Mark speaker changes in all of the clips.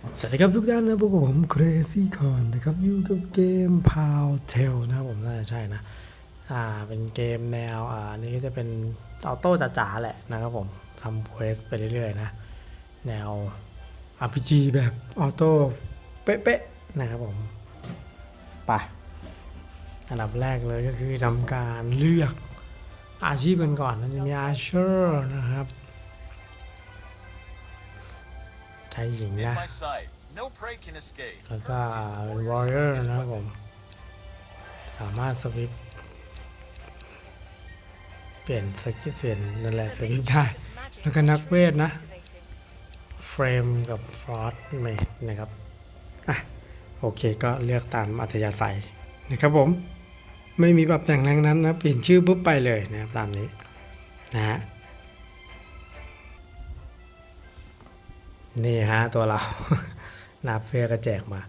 Speaker 1: สวัสดีครับทุกท่านนะพวกบผม Crazy Con นะครับอยู่กับเกม p o w t a l นะครับผมน่าจะใช่นะ อ่าเป็นเกมแนวอ่าอันนี้ก็จะเป็นออโต้จ๋าๆแหละนะครับผมทำเควสไปเรื่อยๆนะ แนว RPG แบบออโต้เป๊ะๆนะครับผมไปอันดับแรกเลยก็คือทำการเลือกอาชีพกันก่อนนะจะมีอาเชอร์นะครับ ชายหญิง
Speaker 2: In
Speaker 1: นะ
Speaker 2: my sight, no prey can escape.
Speaker 1: แล้วก็เป็น warrior นะครับผม สามารถสวิปเปลี่ยนสกิลเปลี่ยนนั่นแหละสวิปได้ แล้วก็นักเวทนะ เฟรมกับฟรอสเมดนะครับ อะ โอเคก็เลือกตามอัธยาศัยนะครับผม ไม่มีปรับแต่งแรงนั้นนะ เปลี่ยนชื่อปุ๊บไปเลยนะครับตามนี้นะฮะ นี่ฮะตัวเรานาบเสื้อก็แจกมา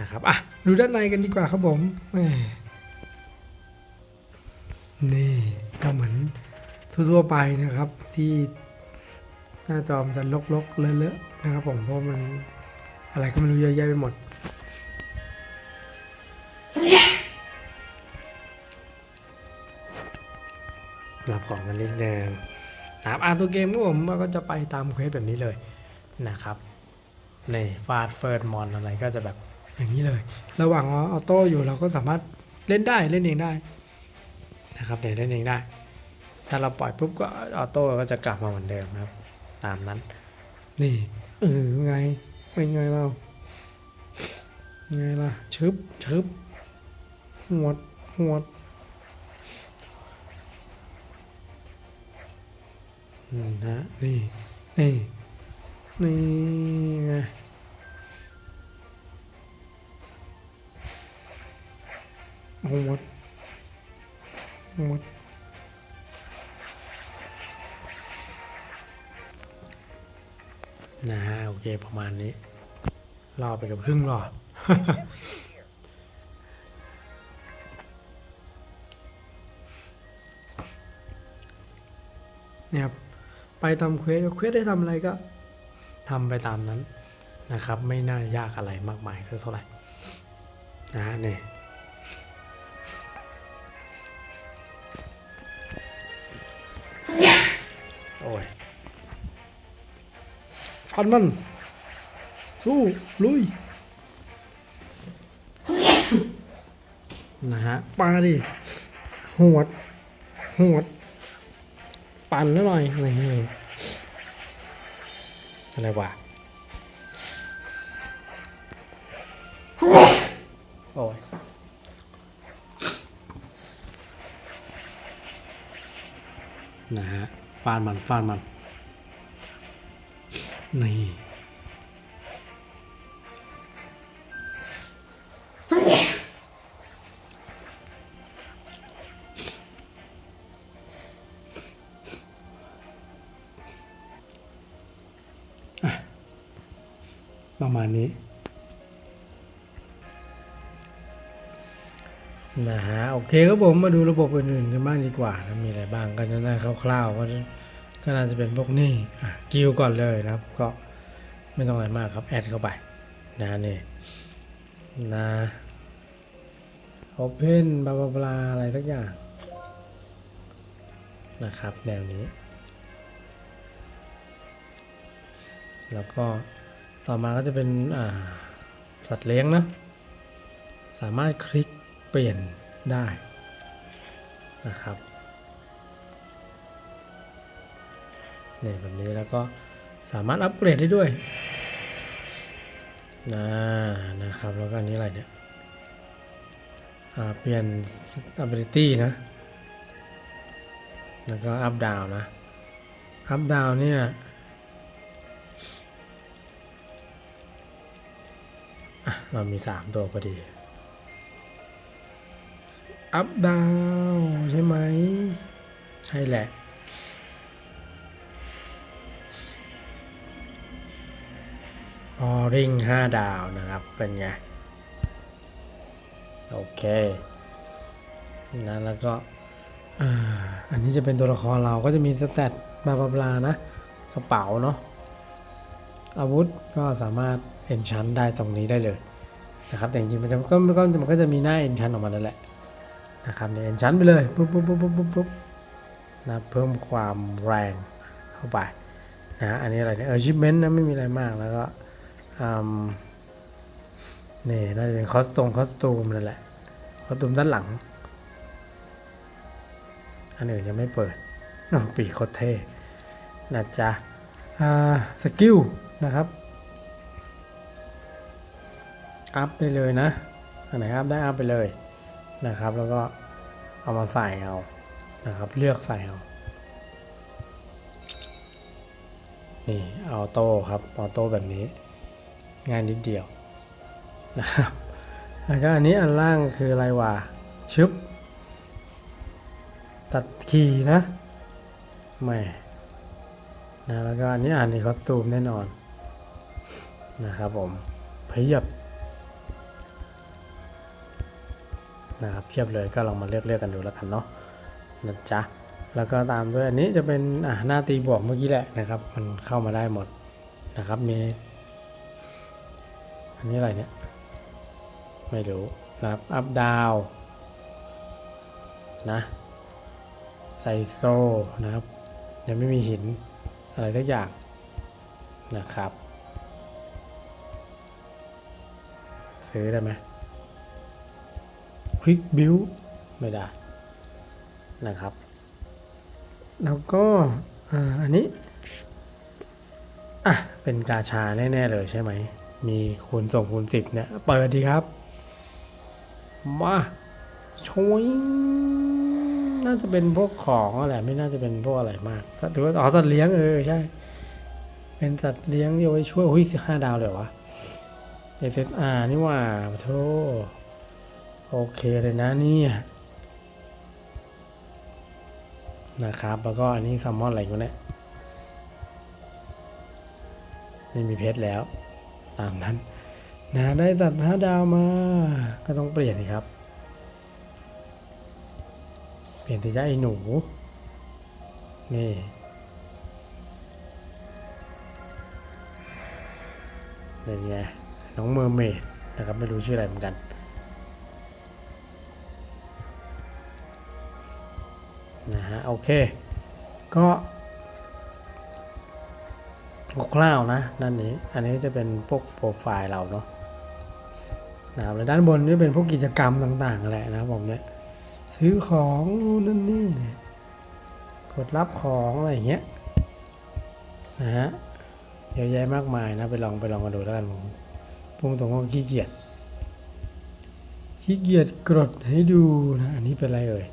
Speaker 1: นะครับอะดูด้านในกันดีกว่าครับผมนี่ก็เหมือนทั่วๆไปนะครับที่หน้าจอมนจะลกๆเลอะๆนะครับผมเพราะมันอะไรก็ไม่รู้เยอะแยะไปหมดรับของกันนิดนึงนะครับอ่านตัวเกมครับผมก็จะไปตามเควสแบบนี้เลย นะครับในฟาดเฟิร์ดมอนอะไรก็จะแบบอย่างนี้เลย ระหว่างออโต้อยู่เราก็สามารถเล่นได้เล่นเองได้นะครับเดี๋ยวเล่นเองได้ ถ้าเราปล่อยปุ๊บก็ออโต้ก็จะกลับมาเหมือนเดิมครับ ตามนั้น นี่เออไงเป็นไงเราไงล่ะชึบชึบหวดหวดนะนี่นี่ นี่ไงหมดหมดนะฮะโอเคประมาณนี้รอไปกับครึ่งรอเนี่ยครับไปทำเควสเควสได้ทำอะไรก็ ทำไปตามนั้นนะครับ ไม่น่ายากอะไรมากมายเท่าไหร่นะฮะเนี่ยโอ้ยฟันมัน สู้ลุยนะฮะปาดิหวดหวด ปั่นนิดหน่อยอะไรเงี้ย อะไรวะโอ้ยนะฮะฟาดมันฟาดมัน นี่ ประมาณนี้นะฮะโอเคครับผมมาดูระบบอื่นๆกันบ้างดีกว่านะมีอะไรบ้างก็จะคร่าวๆก็ก็น่าจะเป็นพวกนี้อะกิวก่อนเลยนะครับ ก็ไม่ต้องอะไรมากครับแอดเข้าไปนะนี่นะโอเพนบลาบลาบลาอะไรสักอย่างนะครับแนวนี้ แล้วก็ ต่อมาก็จะเป็นสัตว์เลี้ยงนะ สามารถคลิกเปลี่ยนได้นะครับเนี่ยแบบนี้แล้วก็สามารถอัปเกรดได้ด้วยนะนะครับแล้วก็อันนี้อะไรเนี่ยเปลี่ยน ability นะ แล้วก็อัพดาวนะ อัพดาวเนี่ย เรามีสามตัวพอดี อัพดาวใช่ไหม ใช่แหละ ออริงห้าดาวนะครับ เป็นไง โอเค นะแล้วก็อ่าอันนี้จะเป็นตัวละครเราก็จะมีสเตตบลาบลาบลานะ กระเป๋าเนาะอาวุธก็สามารถเอนชันได้ตรงนี้ได้เลย นะครับแต่จริงๆมันจะก็ก็มันก็จะมีหน้าเอนชันออกมานั่นแหละนะครับเนี่ยเอนชันไปเลยปุ๊บปุ๊บปุ๊บปุ๊บปุ๊บปุ๊บนะเพิ่มความแรงเข้าไปนะอันนี้อะไรเนี่ยเออชิปเมนต์นะไม่มีอะไรมากแล้วก็อืมนี่น่าจะเป็นคอสตูมคอสตูมนั่นแหละคอสตูมด้านหลัง อันอื่นยังไม่เปิดปีโคตรเท่นะจ๊ะสกิลนะครับ อัพได้เลยนะอันไหนอัพได้อัพไปเลยนะครับ แล้วก็เอามาใส่เอานะครับ เลือกใส่เอานี่ออโต้ครับออโต้แบบนี้ งานนิดเดียวนะครับแล้วก็อันนี้อันล่างคืออะไรวะชึบ ตัดขีย์นะแม่นะแล้วก็อันนี้อ่านในคอสตูมแน่นอนนะครับผมเพียบ นะครับเพียบเลยก็ลองมาเลือกเลือกกันดูแล้วกันเนาะนะจ๊ะแล้วก็ตามด้วยอันนี้จะเป็นอ่าหน้าตีบวกเมื่อกี้แหละนะครับ มันเข้ามาได้หมดนะครับมีอันนี้อะไรเนี่ยไม่รู้นะครับอัพดาวนะใส่โซ่นะครับยังไม่มีหินอะไรทุกอย่างนะครับ ซื้อได้ไหม Quick Build ไม่ได้นะครับ แล้วก็อ่าอันนี้ อะ เป็นกาชาแน่ ๆ เลยใช่ไหม มีคูณส่งคูณสิบเนี่ย เปิดดีครับ มาชวยน่าจะเป็นพวกของอะไรไม่น่าจะเป็นพวกอะไรมากสัตว์หรือว่าอ๋อสัตว์เลี้ยงเออใช่ เป็นสัตว์เลี้ยงที่เอาไว้ช่วยโอ้ยสิห้าดาวเลยเหรอวะ SSR นี่หว่าโท โอเคเลยนะเนี่ยนะครับ แล้วก็อันนี้ซัมมอนอะไรกูเนี่ยไม่มีเพชรแล้ว ตามนั้นนะได้สัตว์ห้าดาวมา ก็ต้องเปลี่ยนครับ เปลี่ยนที่จะไอหนู นี่นี่ไงน้องเมอร์เมดนะครับ ไม่รู้ชื่ออะไรเหมือนกัน นะฮะโอเค ก็คร่าวๆนะด้านนี้อันนี้จะเป็นพวกโปรไฟล์เราเนาะนะครับแล้วด้านบนนี่เป็นพวกกิจกรรมต่างๆแหละนะครับผมเนี่ยซื้อของนู่นนั่นนี่เนี่ยกดรับของอะไรอย่างเงี้ยนะฮะเยอะแยะมากมายนะไปลองไปลองกันดูแล้วกันผมพุ่งตรงว่าขี้เกียจขี้เกียจกดให้ดูนะอันนี้เป็นอะไรเอ่ย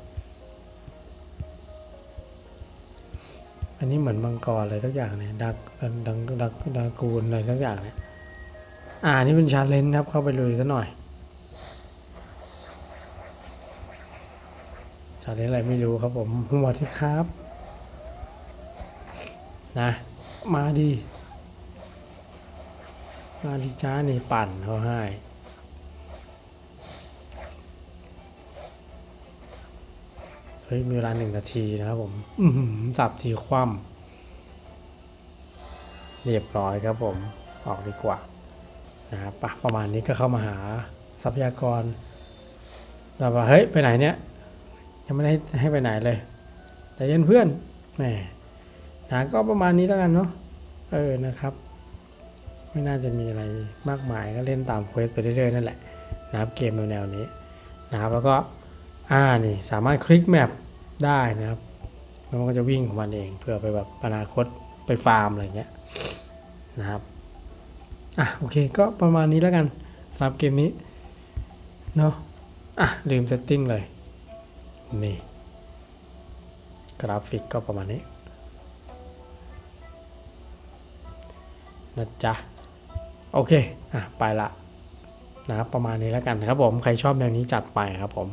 Speaker 1: อันนี้เหมือนมังกรอะไรสักอย่างเนี่ยดักดังดังดักดักกูลอะไรสักอย่างเนี่ยอ่านนี่เป็นชาเลนจ์ครับเข้าไปเลยซะหน่อยชาเลนจ์อะไรไม่รู้ครับผมหัวที่ครับ นะ มาดี มาดีจ้านี่ปั่นเขาให้ เฮ้ยมีเวลาหนึ่งนาทีนะครับผมอือหือสับทีคว่ำเรียบร้อยครับผมออกดีกว่านะครับปะประมาณนี้ก็เข้ามาหาทรัพยากรเราว่าเฮ้ยไปไหนเนี่ยยังไม่ได้ให้ไปไหนเลยใจเย็นเพื่อนแหมนะก็ประมาณนี้แล้วกันเนาะเออนะครับ ไม่น่าจะมีอะไรมากมายก็เล่นตามเควสไปเรื่อยๆนั่นแหละนะครับเกมแนวๆนี้นะครับแล้วก็ อ่านี่สามารถคลิกแมปได้นะครับแล้วมันก็จะวิ่งของมันเองเพื่อไปแบบอนาคตไปฟาร์มอะไรเงี้ยนะครับอะโอเคก็ประมาณนี้แล้วกันสำหรับเกมนี้เนาะอะลืมเซตติ้งเลยนี่กราฟิกก็ประมาณนี้นะจ๊ะโอเคอะไปละนะครับประมาณนี้แล้วกันครับผมใครชอบแนวนี้จัดไปครับผม